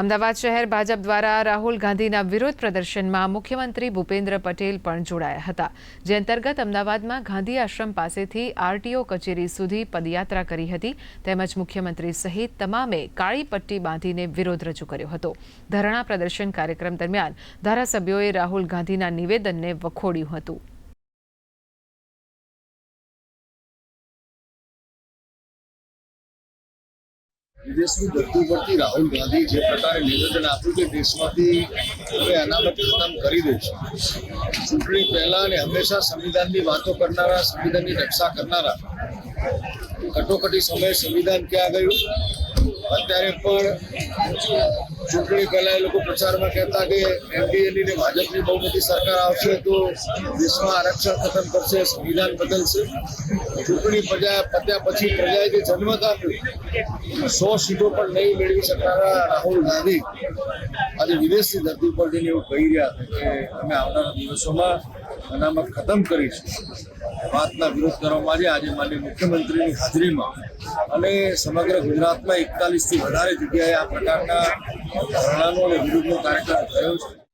અમદાવાદ શહેર ભાજપ દ્વારા રાહુલ ગાંધીના વિરોધ પ્રદર્શનમાં મુખ્યમંત્રી ભૂપેન્દ્ર પટેલ પણ જોડાયા હતા, જે અંતર્ગત અમદાવાદમાં ગાંધી આશ્રમ પાસેથી આરટીઓ કચેરી સુધી પદયાત્રા કરી હતી. તેમજ મુખ્યમંત્રી સહિત તમામે કાળી પટ્ટી બાંધીને વિરોધ રજૂ કર્યો હતો. ધરણા પ્રદર્શન કાર્યક્રમ દરમિયાન ધારાસભ્યોએ રાહુલ ગાંધીના નિવેદનને વખોડ્યું હતું. વિદેશની ધરતી પરથી રાહુલ ગાંધી જે પ્રકારે નિવેદન આપ્યું કે દેશમાંથી હવે અનામત ખતમ કરી દઈશું ચૂંટણી પહેલા અને હંમેશા સંવિધાનની વાતો કરનારા, સંવિધાનની રક્ષા કરનારા, કટોકટી સમયે સંવિધાન ક્યાં ગયું? અત્યારે પણ ચૂંટણી પહેલા એ લોકો પ્રચારમાં કહેતા કે એનડીએની ને ભાજપની બહુ મોટી સરકાર આવશે તો દેશમાં આરક્ષણ ખતમ કરશે, સંવિધાન બદલશે. ચૂંટણી પ્રજા પત્યા પછી પ્રજાએ જે જન્મત આપ્યું, સો સીટો પણ નહીં મેળવી શકનારા રાહુલ ગાંધી આજે વિદેશની ધરતી પર જઈને એવું કહી રહ્યા કે અમે આવનારા દિવસોમાં અનામત ખતમ કરીશું વાતના વિરોધ કરવામાં આજે આજે માન્ય મુખ્યમંત્રીની હાજરીમાં અને સમગ્ર ગુજરાતમાં એકતાલીસથી વધારે જગ્યાએ આ પ્રકારના ધરણાનો અને વિરોધનો કાર્યક્રમ થયો છે.